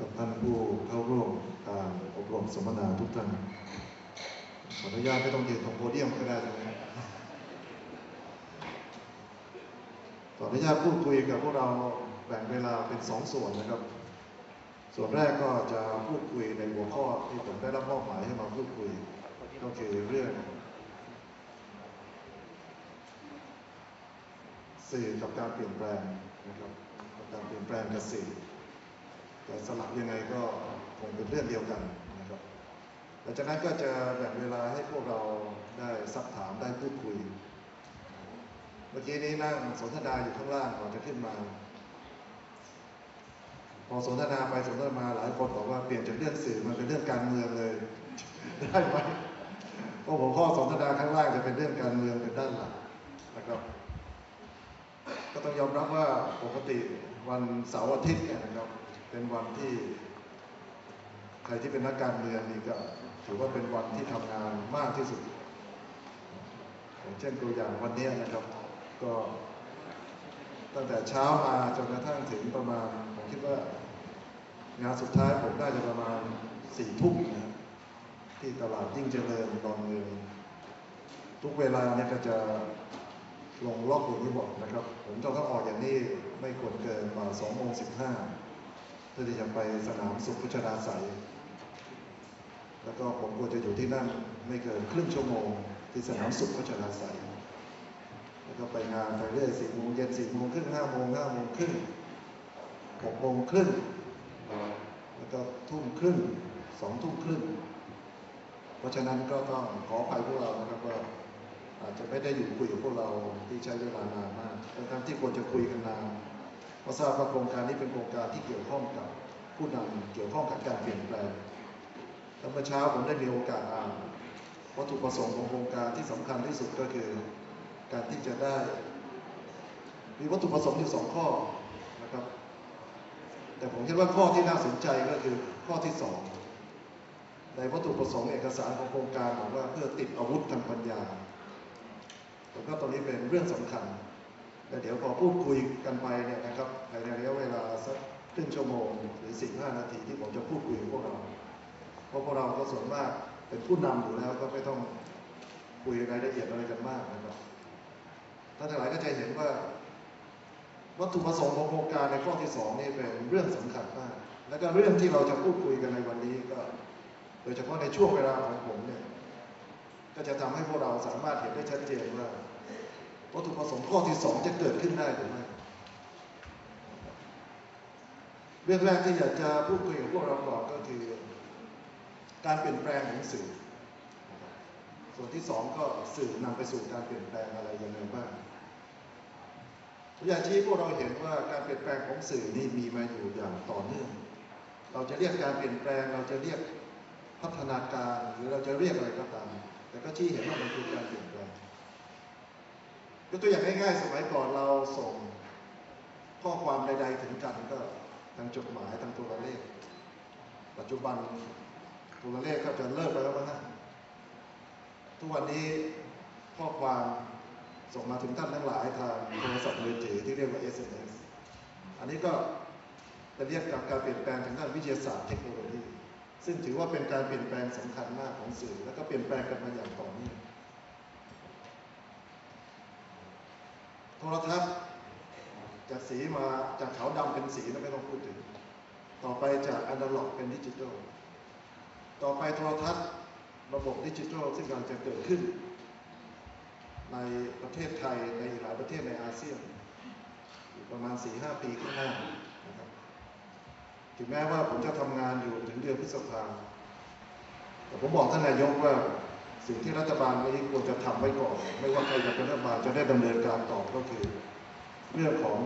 กับท่านผู้เข้าร่วมการอบรมสัมมนาทุกท่าน ขออนุญาตไม่ต้องยืนตรงโพเดียมก็ได้ใช่ไหมขออนุญาตพูดคุยกับพวกเราแบ่งเวลาเป็นสองส่วนนะครับ ส่วนแรกก็จะพูดคุยในหัวข้อที่ผมได้รับมอบหมายให้มาพูดคุย ก็คือเรื่องสื่อกับการเปลี่ยนแปลงนะครับกับการเปลี่ยนแปลงกับสื่อ แต่สลับยังไงก็คงเป็นเรื่องเดียวกันนะครับหลังจากนั้นก็จะแบ่งเวลาให้พวกเราได้ซักถามได้พูดคุย เมื่อกี้นี้นั่งสนทนาอยู่ข้างล่างก่อนจะขึ้นมา พอสนทนาไปสนทนามาหลายคนบอกว่าเปลี่ยนจากเรื่องสื่อมันเป็นเรื่องการเมืองเลย ได้ไหมเพราะหัวข้อสนทนาข้างล่างจะเป็นเรื่องการเมืองเป็นด้านหลักนะครับก็ต้องยอมรับว่าปกติวันเสาร์อาทิตย์เนี่ยนะครับ เป็นวันที่ใครที่เป็นนักการเมืองนี่ก็ถือว่าเป็นวันที่ทำงานมากที่สุดอย่างเช่นตัวอย่างวันนี้นะครับ ก็ตั้งแต่เช้ามาจนกระทั่งถึงประมาณผมคิดว่างานสุดท้ายผมน่าจะประมาณสี่ทุ่มนะที่ตลาดยิ่งเจริญดอนเมืองทุกเวลาเนี่ยก็จะลงล็อกอย่างที่บอกนะครับ ผมจะต้องออกอย่างนี้ไม่ควรเกินมา2โมง15เพื่อที่จะไปสนามสุขพุชนาใสยแล้วก็ผมควรจะอยู่ที่นั่นไม่เกินครึ่งชั่วโมง ที่สนามสุขพุชนาใสยแล้วก็ไปงานไปเรื่อยสี่โมงเย็นสี่โมงครึ่งห้าโมงห้าโมงครึ่งหกโมงครึ่งแล้วก็ทุ่มครึ่งสองทุ่มครึ่งเพราะฉะนั้นก็ต้องขออภัยพวกเรานะครับว่าอาจจะไม่ได้อยู่คุยกับพวกเราที่ใช้เวลานานมากทั้งที่ควรจะคุยกันนาน เพราะทราบว่าโครงการนี้เป็นโครงการที่เกี่ยวข้องกับผู้นำเกี่ยวข้องกับการเปลี่ยนแปลงแล้วเมื่อเช้าผมได้มีโอกาสอ่านวัตถุประสงค์ของโครงการที่สำคัญที่สุดก็คือ การที่จะได้ มีวัตถุประสงค์อยู่สองข้อนะครับ แต่ผมคิดว่าข้อที่น่าสนใจก็คือข้อที่สองในวัตถุประสงค์เอกสารของโครงการบอกว่าเพื่อติดอาวุธทางปัญญาผมก็ตรงนี้เป็นเรื่องสำคัญ แต่เดี๋ยวพอพูดคุยกันไปเนี่ยนะครับภายในระยะเวลาสักครึ่งชั่วโมงหรือสี่ห้านาทีที่ผมจะพูดคุยกับพวกเรา เพราะพวกเราก็ส่วนมากเป็นผู้นำอยู่แล้วก็ไม่ต้องคุยรายละเอียดอะไรกันมากนะครับท่านทั้งหลายก็จะเห็นว่า วัตถุประสงค์ของโครงการในข้อที่สองนี่เป็นเรื่องสำคัญมาก แล้วก็เรื่องที่เราจะพูดคุยกันในวันนี้ก็ โดยเฉพาะในช่วงเวลาของผมเนี่ยก็จะทำให้พวกเราสามารถเห็นได้ชัดเจนว่า วัตถุประสงค์ข้อที่สองจะเกิดขึ้นได้หรือไม่เรื่องแรกที่อยากจะพูดคุยกับพวกเราก่อนก็คือ การเปลี่ยนแปลงของสื่อ ส่วนที่สองก็สื่อนำไปสู่การเปลี่ยนแปลงอะไรยังไงบ้างอยากชี้ให้พวกเราเห็นว่าการเปลี่ยนแปลงของสื่อนี่มีมาอยู่อย่างต่อเนื่อง เราจะเรียกการเปลี่ยนแปลง เราจะเรียกพัฒนาการหรือเราจะเรียกอะไรก็ตาม แต่ก็ชี้เห็นว่ามันคือการเปลี่ยนแปลง ยกตัวอย่างง่ายๆ สมัยก่อนเราส่งข้อความใดๆถึงกันก็ทางจดหมายทางโทรเลข ปัจจุบันโทรเลขก็จะเลิกไปแล้วมั้งฮะทุกวันนี้ข้อความส่งมาถึงท่านทั้งหลายทางโทรศัพท์มือถือที่เรียกว่า SMS อันนี้ก็จะเรียกกับการเปลี่ยนแปลงทางด้านวิทยาศาสตร์เทคโนโลยี ซึ่งถือว่าเป็นการเปลี่ยนแปลงสำคัญมากของสื่อ แล้วก็เปลี่ยนแปลงกันมาอย่างต่อเนื่อง โทรทัศน์จากสีมาจากขาวดำเป็นสีนะไม่ต้องพูดถึง ต่อไปจากอนาล็อกเป็นดิจิทัล ต่อไปโทรทัศน์ระบบดิจิทัลซึ่งกำลังจะเกิดขึ้น ในประเทศไทยในหลายประเทศในอาเซียนประมาณ 4-5 ปีข้างหน้านะครับถึงแม้ว่าผมจะทำงานอยู่ถึงเดือนพฤษภาแต่ผมบอกท่านนายกว่า สิ่งที่รัฐบาลนี้ควรจะทำไว้ก่อน ไม่ว่าใครจะเป็นรัฐบาลจะได้ดำเนินการต่อก็คือ เรื่องของ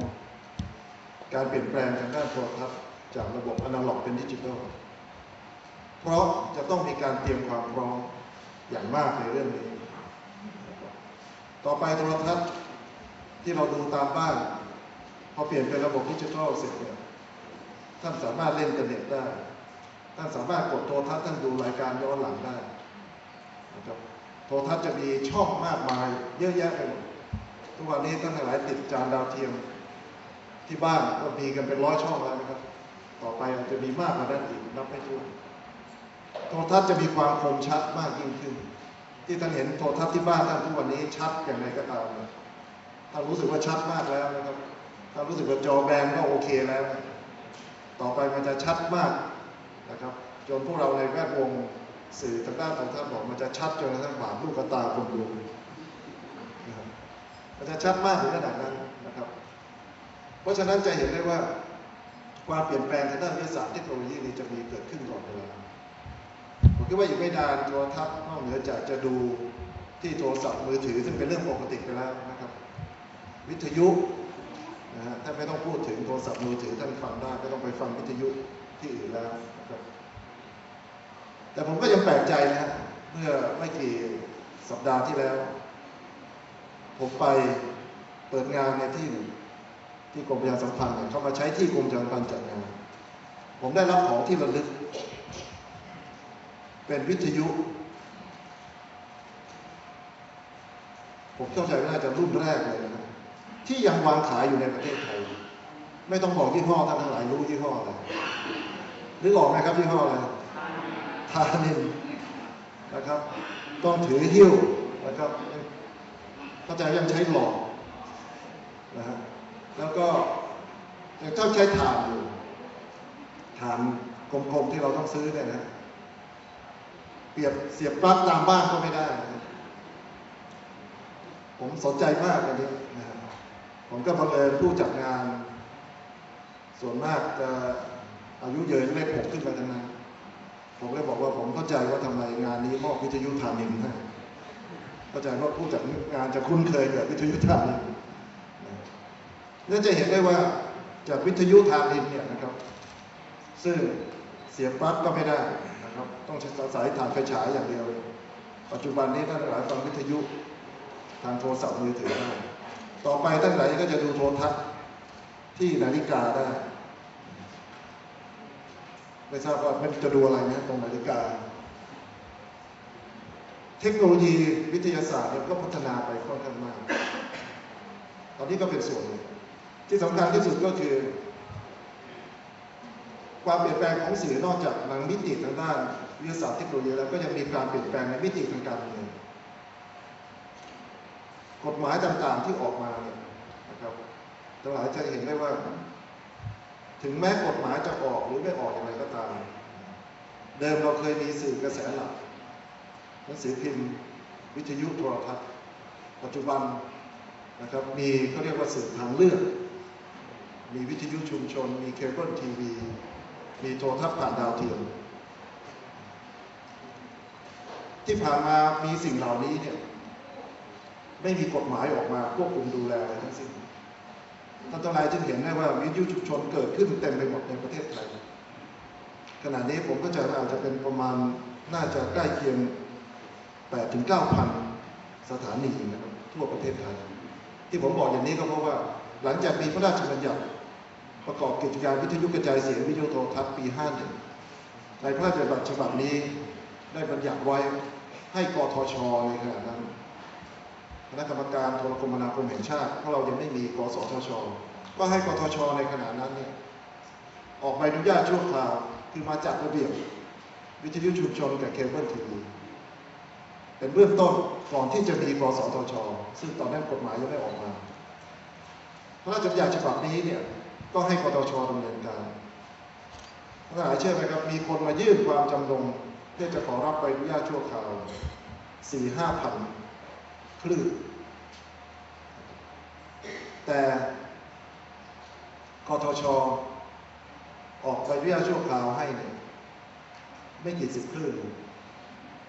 การเปลี่ยนแปลงทางด้านโทรทัศน์จากระบบอนาล็อกเป็นดิจิทัล เพราะจะต้องมีการเตรียมความพร้อมอย่างมากในเรื่องนี้ ต่อไปโทรทัศน์ที่เราดูตามบ้านพอเปลี่ยนเป็นระบบดิจิทัลเสร็จเนี่ยท่านสามารถเล่นอินเทอร์เน็ตได้ ท่านสามารถกดโทรทัศน์ท่านดูรายการย้อนหลังได้ นะครับโทรทัศน์จะมีช่องมากมายเยอะแยะไปหมดทุกวันนี้ท่านหลายติดจานดาวเทียมที่บ้านก็มีกันเป็นร้อยช่องแล้วนะครับ ต่อไปอาจจะมีมากกว่านั้นอีกนับไม่ถ้วนโทรทัศน์จะมีความคมชัดมากยิ่งขึ้น ที่ท่านเห็นโทรทัศน์ที่บ้านท่านทุกวันนี้ชัดอย่างไรก็ตามนะถ้ารู้สึกว่าชัดมากแล้วนะครับถ้ารู้สึกว่าจอแบนก็โอเคแล้ว ต่อไปมันจะชัดมากนะครับ จนพวกเราในแวดวง สื่อทางด้านโทรทัศน์บอกมันจะชัดจนกระทั่งบาดลูกตาคนดูนะครับมันจะชัดมากถึงขนาดนั้นนะครับ เพราะฉะนั้นจะเห็นได้ว่าความเปลี่ยนแปลงทางด้านวิทยาศาสตร์เทคโนโลยีนี้จะมีเกิดขึ้นก่อนเวลาผมคิดว่าอีกไม่นานโทรทัศน์นอกเหนือจากจะดูที่โทรศัพท์มือถือซึ่งเป็นเรื่องปกติไปแล้วนะครับ วิทยุนะฮะท่านไม่ต้องพูดถึงโทรศัพท์มือถือท่านฟังได้ก็ต้องไปฟังวิทยุที่อื่นแล้วนะครับ แต่ผมก็ยังแปลกใจนะฮะเมื่อไม่กี่สัปดาห์ที่แล้ว ผมไปเปิดงานในที่หนึ่งที่กรมประชาสัมพันธ์เนี่ยเขามาใช้ที่กรมประชาสัมพันธ์จัดงาน ผมได้รับของที่ระลึก เป็นวิทยุ ผมเข้าใจว่าน่าจะรุ่นแรกเลยนะที่ยังวางขายอยู่ในประเทศไทย ไม่ต้องบอกยี่ห้อท่านทั้งหลายรู้ยี่ห้ออะไรนึกออกไหมครับยี่ห้ออะไร ทานินนะครับ ต้องถือหิ้วนะครับเข้าใจยังใช้หลอดนะฮะแล้วก็ยังต้องใช้ถ่านอยู่ถ่านกลมๆที่เราต้องซื้อเนี่ยนะเปรียบเสียบปลั๊กตามบ้านก็ไม่ได้นะผมสนใจมากอันนี้นะครับผมก็บังเอิญผู้จัดงาน ส่วนมากจะอายุเยินเลขหกขึ้นไปทั้งนั้น ผมเลยบอกว่าผมเข้าใจว่าทำไมงานนี้มอบวิทยุทานินให้เข้าใจว่าผู้จัดงานจะคุ้นเคยกับวิทยุทานินนั่นจะเห็นได้ว่าจากวิทยุทานินเนี่ยนะครับ ซึ่งเสียบปลั๊กก็ไม่ได้นะครับ ต้องใช้สายถ่านไฟฉายอย่างเดียว ปัจจุบันนี้ท่านหลายฟังวิทยุทางโทรศัพท์มือถือได้ต่อไปท่านไหนก็จะดูโทรทัศน์ที่นาฬิกาได้ ไม่ทราบว่ามันจะดูอะไรนะตรงนาฬิกา เทคโนโลยีวิทยาศาสตร์เนี่ยก็พัฒนาไปค่อนข้างมาก ตอนนี้ก็เป็นส่วนหนึ่งที่สำคัญที่สุดก็คือ ความเปลี่ยนแปลงของสื่อนอกจากทางมิติทางด้านวิทยาศาสตร์เทคโนโลยีแล้วก็ยังมีการเปลี่ยนแปลงในมิติทางการเมืองกฎหมายต่างๆที่ออกมาเนี่ยนะครับทั้งหลายจะเห็นได้ว่า ถึงแม้กฎหมายจะออกหรือไม่ออกอย่างไรก็ตาม เดิมเราเคยมีสื่อกระแสหลักหนังสือพิมพ์ วิทยุโทรทัศน์ปัจจุบันนะครับมีเขาเรียกว่าสื่อทางเลือก มีวิทยุชุมชน มีเคเบิลทีวี มีโทรทัศน์ผ่านดาวเทียม ที่ผ่านมามีสิ่งเหล่านี้เนี่ยไม่มีกฎหมายออกมาควบคุมดูแลอะไรทั้งสิ้น ท่านทั้งหลายจึงเห็นได้ว่าวิทยุชุมชนเกิดขึ้นเต็มไปหมดในประเทศไทย ขณะนี้ผมก็จะอาจจะเป็นประมาณน่าจะใกล้เคียง8ถึง9พันสถานีนะครับทั่วประเทศไทย ที่ผมบอกอย่างนี้ก็เพราะว่าหลังจากมีพระราชบัญญัติประกอบกิจการวิทยุกระจายเสียงวิทยุโทรทัศน์ปี 51 ในพระราชบัญญัติฉบับนี้ได้บัญญัติไว้ให้กทชในขณะนั้น คณะกรรมการโทรคมนาคมแห่งชาติเพราะเรายังไม่มีกสทช ก็ให้กทช ในขณะนั้นเนี่ยออกใบอนุญาตชั่วคราวคือมาจัดระเบียบวิทยุชุมชนกับเคเบิลทีวีเป็นเบื้องต้นก่อนที่จะมีกสทช ซึ่งตอนนั้นกฎหมายยังไม่ออกมา พระราชบัญญัติฉบับนี้เนี่ยก็ให้กตชดำเนินการท่านหลายเชื่อไหมครับ มีคนมายื่นความจำนงเพื่อจะขอรับใบอนุญาตชั่วคราวสี่ห้าพัน ลื่น แต่กทช ออกใบอนุญาตชั่วคราวให้เนี่ยไม่กี่สิบคลื่น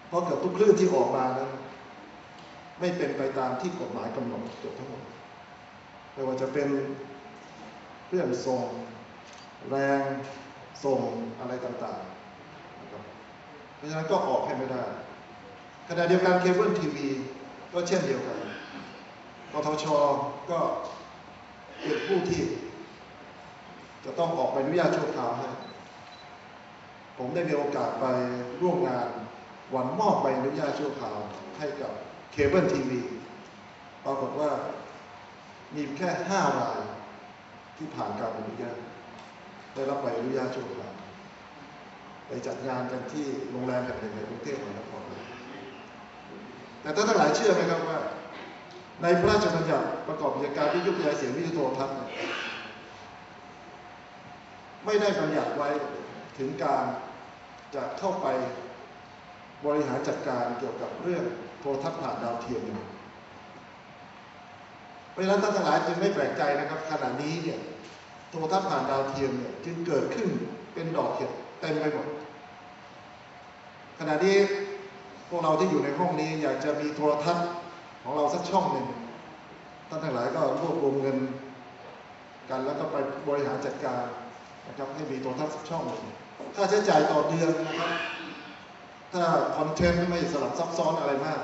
เพราะเกือบทุกคลื่นที่ออกมานั้น ไม่เป็นไปตามที่กฎหมายกำหนดเกือบทั้งหมดไม่ว่าจะเป็นเรื่องส่งแรงส่งอะไรต่างๆนะครับเพราะฉะนั้นก็ออกให้ไม่ได้ขณะเดียวกันเคเบิลทีวี ก็เช่นเดียวกันกทชก็เป็นผู้ที่ จะต้องออกใบอนุญาตชั่วคราวให้ผมได้มีโอกาสไปร่วมงานวันมอบใบอนุญาตชั่วคราวให้กับเคเบิลทีวีปรากฏว่ามีแค่ห้ารายที่ผ่านการอนุญาตได้รับใบอนุญาตชั่วคราวไปจัดงานกันที่โรงแรมแห่งหนึ่งในกรุงเทพมหานคร แต่ท่านทั้งหลายเชื่อไหมครับว่า ในพระราชบัญญัติประกอบกิจการวิทยุขยายเสียงวิทยุโทรทัศน์ไม่ได้บัญญัติไว้ถึงการจะเข้าไปบริหารจัดการเกี่ยวกับเรื่องโทรทัศน์ผ่านดาวเทียมเพราะฉะนั้นท่านทั้งหลายจึงไม่แปลกใจนะครับ ขณะนี้เนี่ยโทรทัศน์ผ่านดาวเทียมเนี่ยจึงเกิดขึ้นเป็นดอกเห็ดเต็มไปหมดขณะนี้ วกเราที่อยู่ในห้องนี้อยากจะมีโทรทัศน์ของเราสักช่องหนึ่งท่านทั้งหลายก็รวบรวมเงินกันแล้วก็ไปบริหารจัดการนะครับให้มีโทรทัศน์สักช่องหนึ่งค่าใช้จ่ายต่อเดือนนะครับ ถ้าคอนเทนต์ไม่สลับซับซ้อนอะไรมาก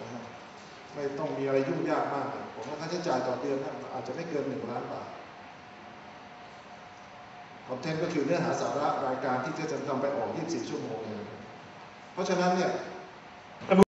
นะฮะไม่ต้องมีอะไรยุ่งยากมาก ผมว่าค่าใช้จ่ายต่อเดือนนะอาจจะไม่เกินหนึ่งล้านบาทคอนเทนต์ก็คือเนื้อหาสาระรายการที่จะจะนำไปออก 24 ชั่วโมงเนะครับเพราะฉะนั้นเนี่ย